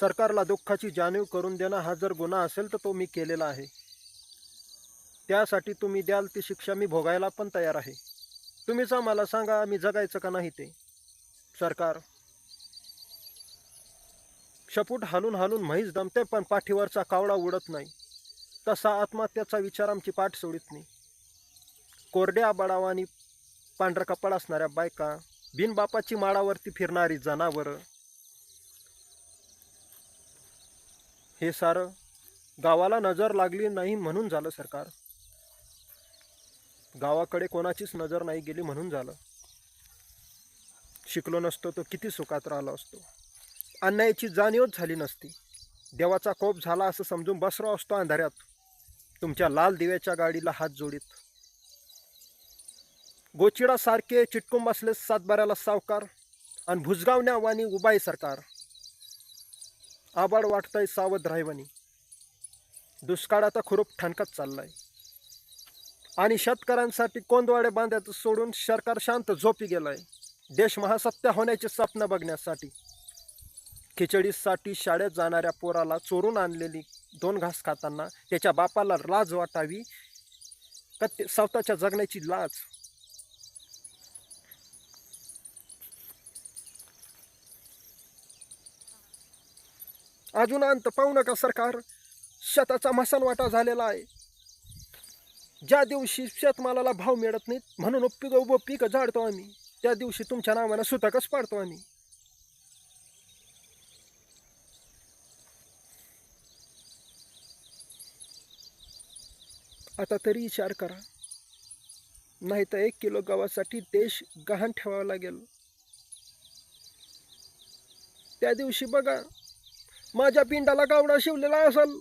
सरकारला दुःखाची जाणीव करून देणं हा जर गुन्हा असेल तर तो मी केलेला आहे. त्यासाठी तुम्ही द्याल ती शिक्षा मी भोगायला पण तयार आहे. तुम्हीच आम्हाला सांगा मी जगायचं का नाही ते. सरकार. शपूट हालून हालून म्हैस दमते पण पाठीवरचा कावळा उडत नाही. तसा आत्महत्याचा विचार आमची पाठ सोडित नाही. कोरड्या बडावानी पांढरा कपड असणाऱ्या बायका बिनबापाची माळावरती फिरणारी जनावरं हे सारं गावाला नजर लागली नाही म्हणून झालं सरकार. गावाकडे कोणाचीच नजर नाही गेली म्हणून झालं. शिकलो नसतो तो किती सुखात राहिला असतो. अन्यायाची जाणीवच झाली नसती. देवाचा कोप झाला असं समजून बसरो असतो अंधाऱ्यात. तुमच्या लाल दिव्याच्या गाडीला हात जोडीत. गोचिडासारखे चिटकून बसले सातबाऱ्याला सावकार आणि भुजगावण्या वाणी उबाई सरकार. आबाड वाटतंय सावध राहिवानी दुष्काळाचा खुरूप ठणकत चाललाय. आणि शेतकऱ्यांसाठी कोंदवाडे बांधायचं सोडून सरकार शांत झोपी गेलंय. देश महासत्ता होण्याचे स्वप्न बघण्यासाठी. खिचडीसाठी शाळेत जाणाऱ्या पोराला चोरून आणलेली दोन घास खाताना त्याच्या बापाला लाज वाटावी का ते स्वतःच्या जगण्याची लाज? अजून अंत पाहू नका सरकार. शेताचा मसानवाटा झालेला आहे. ज्या दिवशी शेतमालाला भाव मिळत नाहीत म्हणून पिक उभं पीक झाडतो आम्ही. त्या दिवशी तुमच्या नावानं सुतकच पाडतो आम्ही. आता तरी विचार करा. नाही तर एक किलो गव्हासाठी देश गहाण ठेवावा लागेल. त्या दिवशी बघा माझ्या पिंडाला गावडा शिवलेला असल.